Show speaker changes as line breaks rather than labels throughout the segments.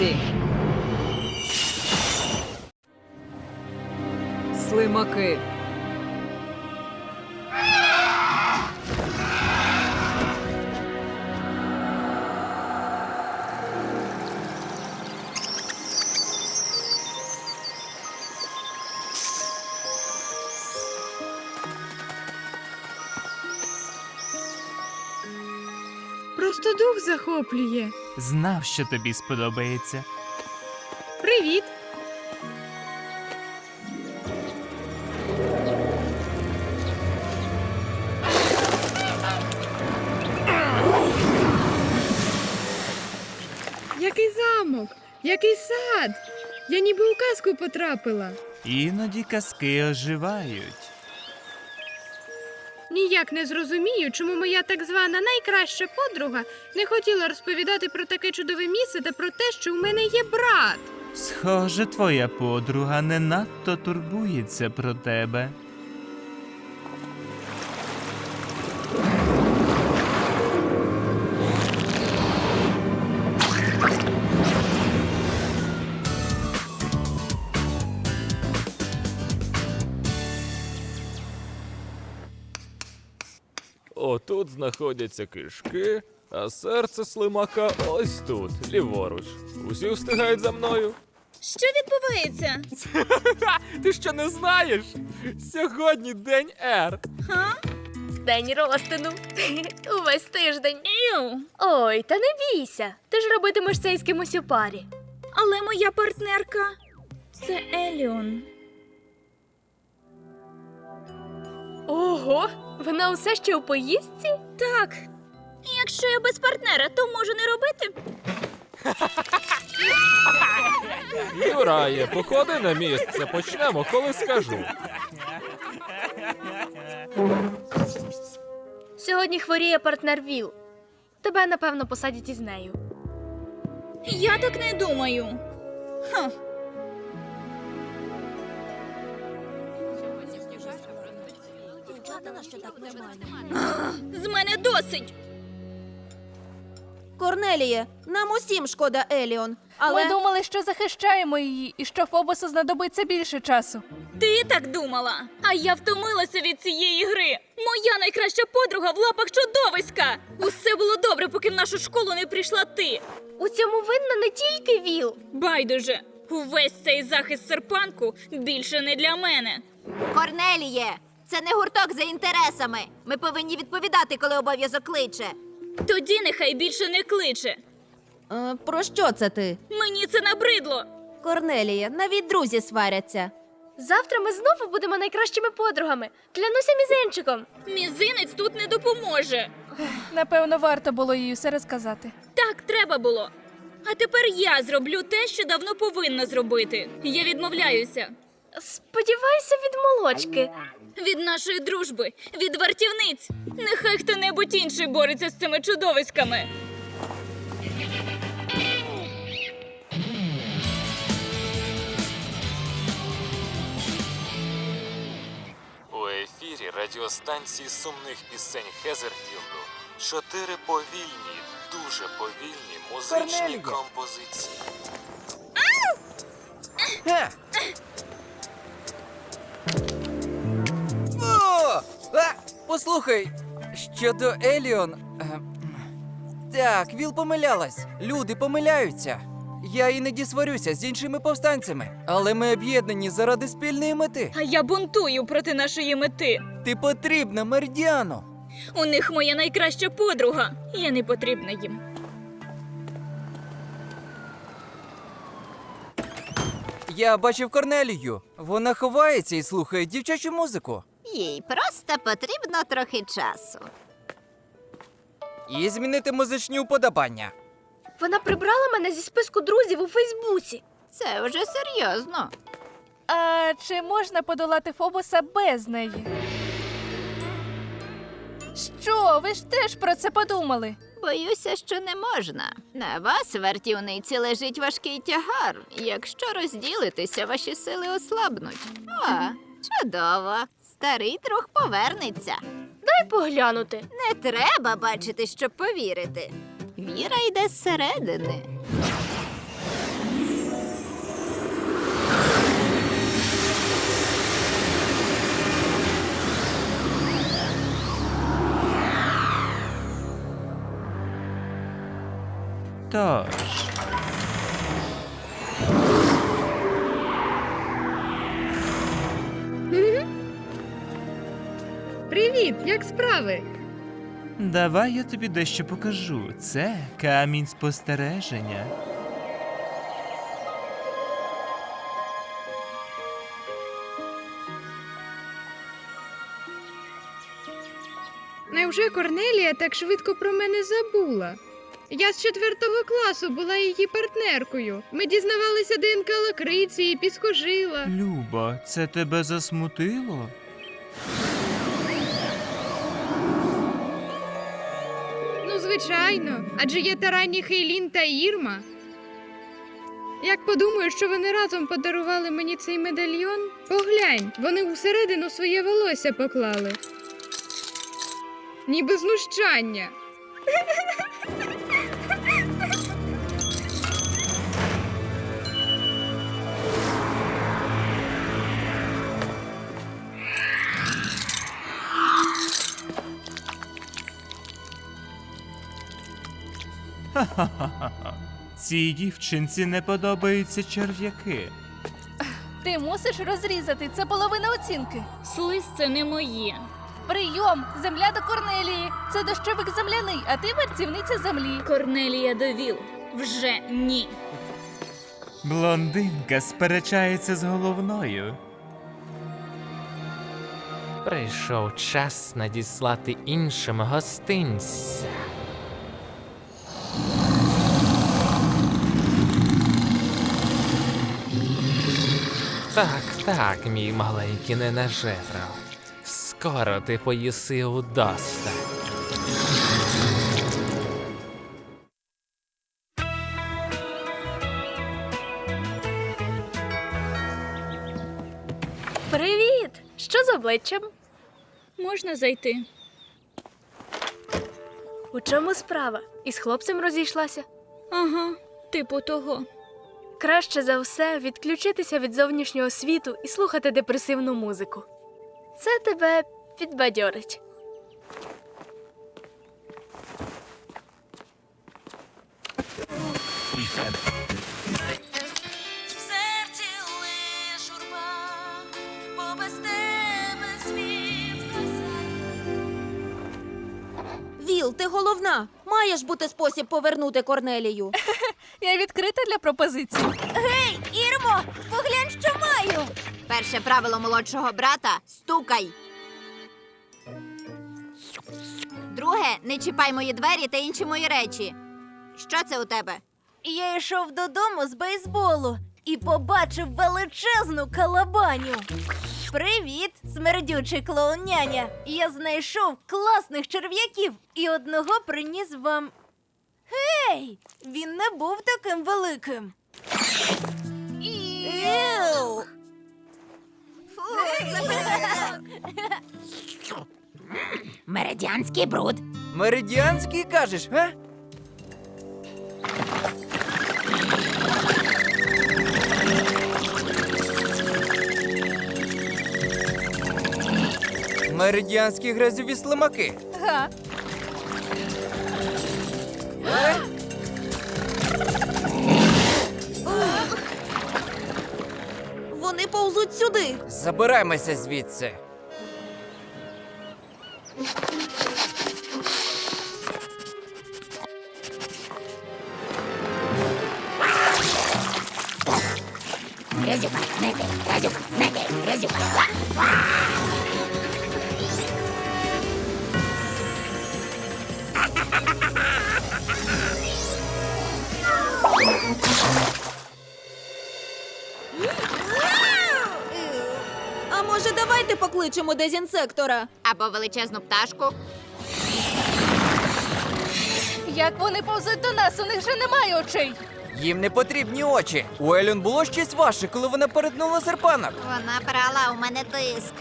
Чарівниці. Слимаки.
Просто дух захоплює.
Знав, що тобі сподобається.
Привіт! Який замок, який сад. Я ніби у казку потрапила.
Іноді казки оживають.
Ніяк не зрозумію, чому моя так звана найкраща подруга не хотіла розповідати про таке чудове місце та про те, що у мене є брат.
Схоже, твоя подруга не надто турбується про тебе.
Отут знаходяться кишки, а серце слимака ось тут, ліворуч. Усі встигають за мною.
Що відбувається?
Ти що не знаєш? Сьогодні день Р.
День розтину. Увесь тиждень.
Іу,
Ой, та не бійся. Ти ж робитимеш це із кимось у парі.
але моя партнерка це Еліон.
Ого, вона усе ще у поїздці?
Так. Якщо я без партнера, то можу не робити.
Юрає, поклади на місце, почнемо, коли скажу.
Сьогодні хворіє партнер Віл. Тебе, напевно, посадять із нею.
Я так не думаю. Хм. Ах, З мене досить.
Корнеліє, нам усім шкода Еліон, але
Ми думали, що захищаємо її, і що Фобосу знадобиться більше часу.
Ти так думала. А я втомилася від цієї гри. Моя найкраща подруга в лапах чудовиська. Усе було добре, поки в нашу школу не прийшла ти.
У цьому винна не тільки Віл.
Байдуже, увесь цей захист серпанку більше не для мене.
Корнеліє, це не гурток за інтересами. Ми повинні відповідати, коли обов'язок кличе.
Тоді нехай більше не кличе.
Е, про що це ти?
Мені це набридло.
Корнеліє, навіть друзі сваряться.
Завтра ми знову будемо найкращими подругами. Клянуся мізинчиком.
Мізинець тут не допоможе.
Напевно, варто було їй все розказати.
Так треба було. А тепер я зроблю те, що давно повинна зробити. Я відмовляюся
Сподіваюся, від молочки.
від нашої дружби, від вартівниць. Нехай хто-небудь інший бореться з цими чудовиськами.
У ефірі радіостанції сумних пісень Хезерфілду чотири повільні, дуже повільні музичні композиції.
Послухай, щодо Еліон. е, Так, Віл помилялась. Люди помиляються. Я іноді сварюся з іншими повстанцями, але ми об'єднані заради спільної мети.
А я бунтую проти нашої мети.
Ти потрібна, Мердіано.
У них моя найкраща подруга. Я не потрібна їм.
Я бачив Корнелію. Вона ховається і слухає дівчачу музику.
Їй просто потрібно трохи часу.
І змінити музичні уподобання.
Вона прибрала мене зі списку друзів у Фейсбуці.
Це вже серйозно.
А чи можна подолати Фобоса без неї? Що, ви ж теж про це подумали?
Боюся, що не можна. На вас, вартівниці, лежить важкий тягар. Якщо розділитися, ваші сили ослабнуть. О, чудово. Старий друг повернеться.
Дай поглянути.
Не треба бачити, щоб повірити. Віра йде зсередини.
Тож,
Привіт, як справи?
давай я тобі дещо покажу. Це камінь спостереження.
Невже Корнелія так швидко про мене забула? Я з четвертого класу була її партнеркою. Ми дізнавалися ДНК лакриці і піскожила.
Люба, це тебе засмутило?
Звичайно, адже є таранні Хейлін та Ірма. Як подумаю, що вони разом подарували мені цей медальйон, поглянь, вони усередину своє волосся поклали. Ніби знущання.
Цій дівчинці не подобаються черв'яки.
Ти мусиш розрізати, це половина оцінки.
Слиз це не моє.
Прийом! Земля до Корнелії. Це дощовик земляний, а ти вартівниця землі.
Корнелія довіл. Вже ні.
Блондинка сперечається з головною.
Прийшов час надіслати іншим гостинця. Так, так, мій маленький ненажеро. Скоро ти поїси удосталь.
Привіт! Що з обличчям?
Можна зайти?
У чому справа? Із хлопцем розійшлася?
Ага, типу того.
Краще за все відключитися від зовнішнього світу і слухати депресивну музику. Це тебе підбадьорить.
Віл, ти головна. Маєш бути спосіб повернути Корнелію.
Я відкрита для пропозицій.
Ірмо, поглянь, що маю. Перше правило молодшого брата стукай. Друге, не чіпай мої двері та інші мої речі. Що це у тебе?
Я йшов додому з бейсболу і побачив величезну калабаню. Привіт, смердючий клоун няня. Я знайшов класних черв'яків і одного приніс вам. Гей! Він не був таким великим. Іу!
Меридіанський бруд.
Меридіанський кажеш, га? Меридіанські грязьові слимаки.
Га.
Вони повзуть сюди.
Забираємося звідси.
Грязюка, знайди, грязюка, знайди, грязюка. Давайте покличемо дезінсектора?
Або величезну пташку.
Як вони повзуть до нас, у них же немає очей.
Їм не потрібні очі. У Еліон було щось ваше, коли вона перетнула серпанок.
Вона брала у мене тиск.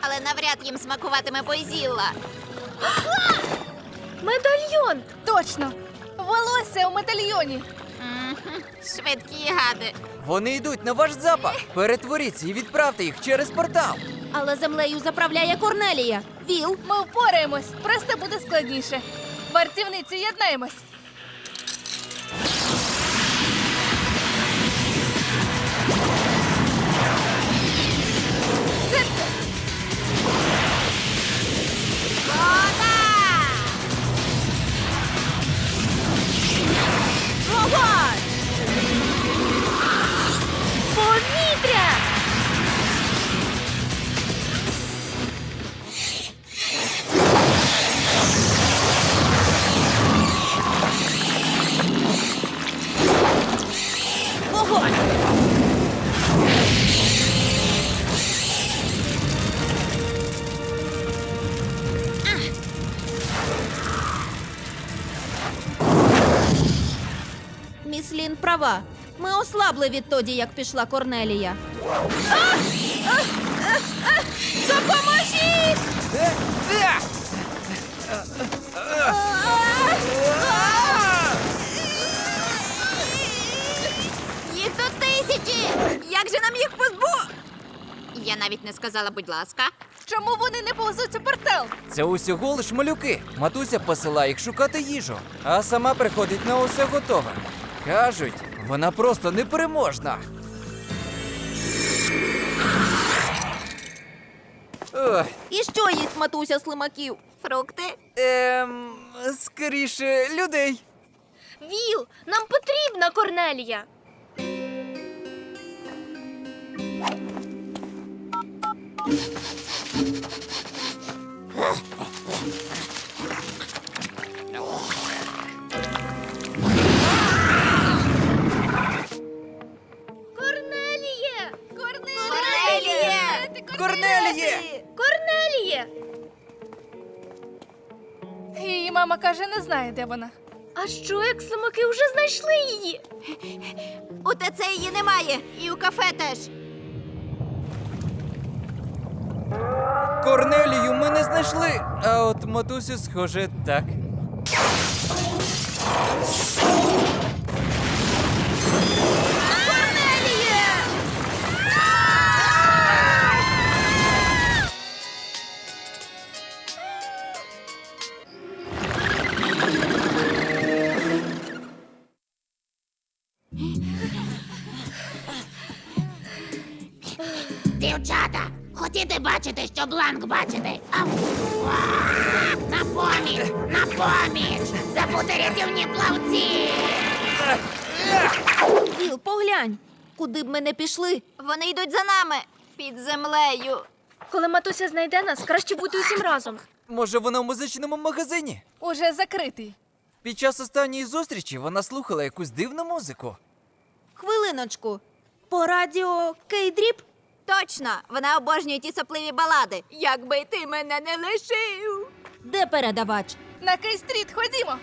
Але навряд їм смакуватиме бойзілла.
Медальйон!
Точно! Волосся у медальйоні.
Мгм, Швидкі гади.
Вони йдуть на ваш запах. Перетворіться і відправте їх через портал.
Але землею заправляє Корнелія. Віл,
Ми впораємось, просто буде складніше. Вартівниці, єднаємось.
Права. Ми ослабли відтоді, як пішла Корнелія.
Е, е!
Їх тут тисячі! Як же нам їх позбу? Я навіть не сказала, будь ласка.
Чому вони не повзуть у портал?
Це усього лиш малюки. Матуся посилає їх шукати їжу, а сама приходить на усе готове. Кажуть, вона просто непереможна. Ох,
І що їсть матуся слимаків?
Фрукти?
ем, скоріше, людей.
Віл, нам потрібна Корнелія. Корнеліє!
Корнеліє!
Її мама каже, не знає, де вона.
А що, як слимаки вже знайшли її?
У ТЦ її немає, і у кафе теж.
Корнелію ми не знайшли. А от матусю, схоже, так.
Дівчата, хотіте бачити, що бланк бачите? Уа! На поміч! На поміч! Забути рятівні плавці!
Віл, поглянь, куди б ми не пішли.
Вони йдуть за нами під землею.
Коли матуся знайде нас, краще бути усім разом.
Може, вона в музичному магазині?
Уже закритий.
Під час останньої зустрічі вона слухала якусь дивну музику.
Хвилиночку. По радіо Кейдріп?
Точно, вона обожнює ті сопливі балади. Якби ти мене не лишив.
Де передавач?
На Кей-стріт ходімо.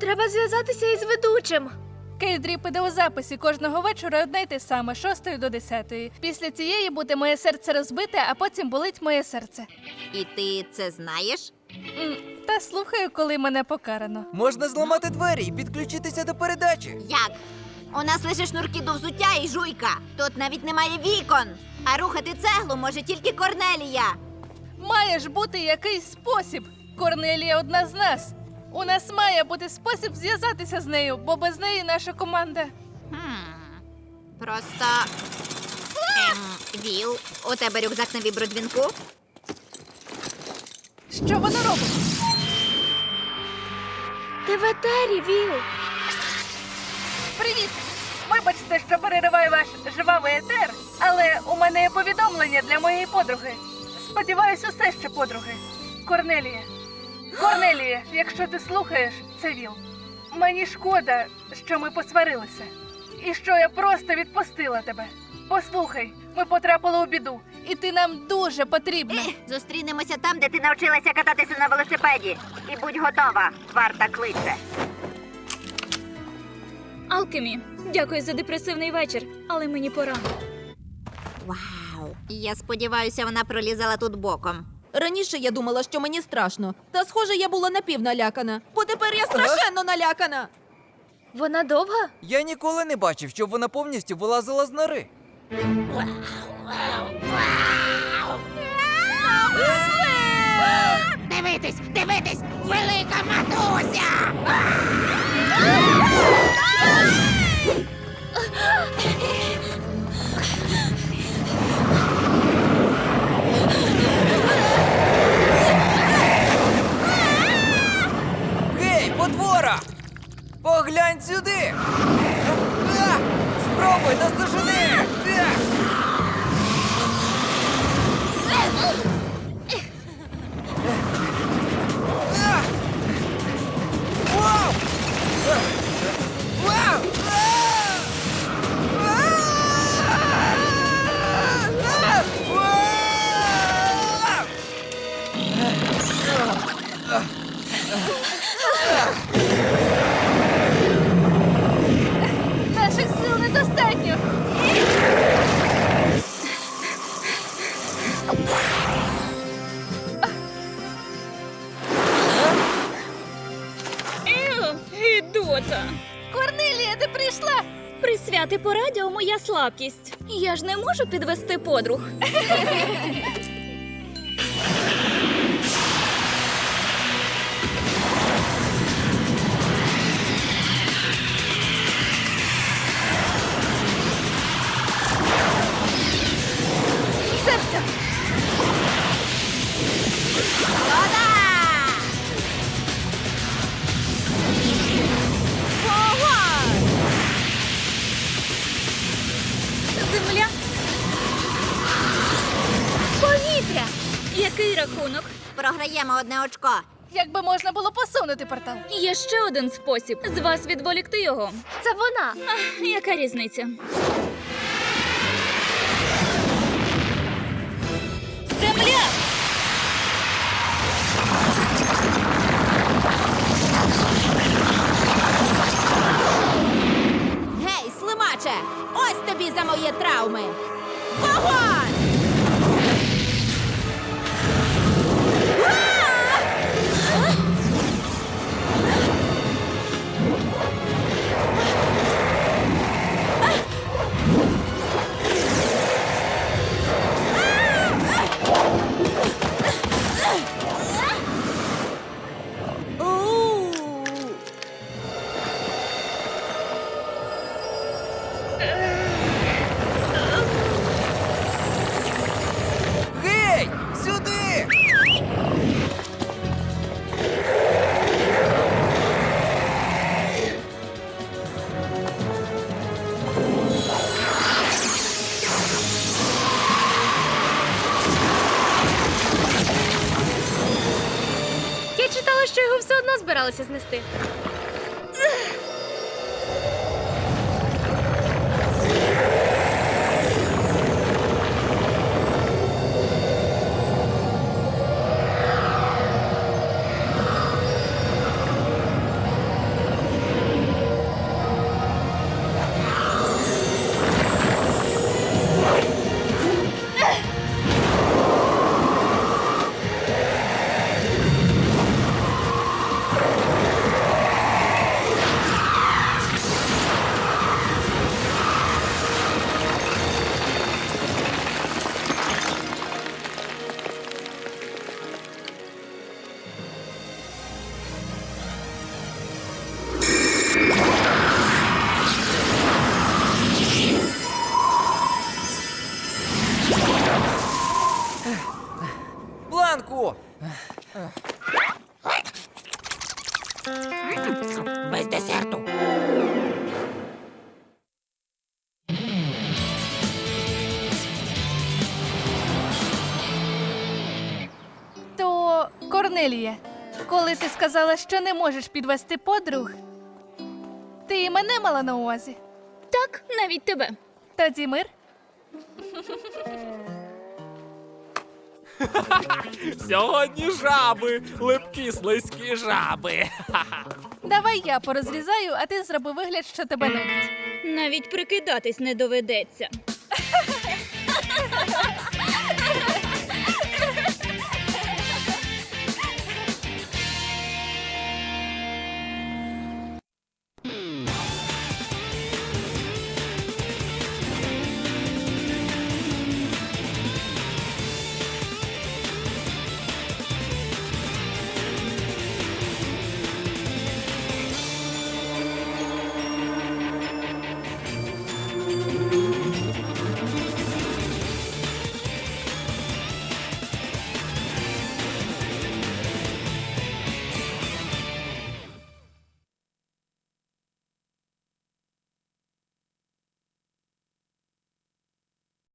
Треба зв'язатися із ведучим.
Кейдріп іде у записі кожного вечора одне й те саме, 6 до 10. Після цієї буде моє серце розбите, а потім болить моє серце.
І ти це знаєш?
М, Та слухаю, коли мене покарано.
Можна зламати двері і підключитися до передачі.
Як? У нас лише шнурки до взуття і жуйка. Тут навіть немає вікон. А рухати цеглу може тільки Корнелія.
Має ж бути якийсь спосіб. Корнелія одна з нас. У нас має бути спосіб зв'язатися з нею, бо без неї наша команда.
Хм. Просто. Ем, Віл, у тебе рюкзак на вібродзвінку?
Що вона робить?
Ти в етері, Віл.
Привіт! Вибачте, що перериваю ваш жвавий етер, але у мене є повідомлення для моєї подруги. Сподіваюсь, усе ще подруги. Корнелія. Корнелія, якщо ти слухаєш, це Віл. Мені шкода, що ми посварилися. І що я просто відпустила тебе. Послухай, ми потрапили у біду, і ти нам дуже потрібна.
Зустрінемося там, де ти навчилася кататися на велосипеді. І будь готова, варта кличе.
Алкемі, дякую за депресивний вечір, але мені пора.
Вау. Я сподіваюся, вона пролізала тут боком.
Раніше я думала, що мені страшно. Та схоже, я була напівналякана. Бо тепер я страшенно налякана.
Вона довга?
Я ніколи не бачив, щоб вона повністю вилазила з нори.
Дивитись, дивитись!
Слабкість. Я ж не можу підвести подруг.
очко.
Якби можна було посунути портал.
Є ще один спосіб з вас відволікти його.
Це вона.
Ах, яка різниця?
suerte. Десерту.
То, Корнелія, коли ти сказала, що не можеш підвести подруг, ти і мене мала на увазі.
Так, навіть тебе.
Тоді мир.
Сьогодні жаби, липкі слизькі жаби.
Давай я порозрізаю, а ти зроби вигляд, що тебе нудить.
Навіть прикидатись не доведеться.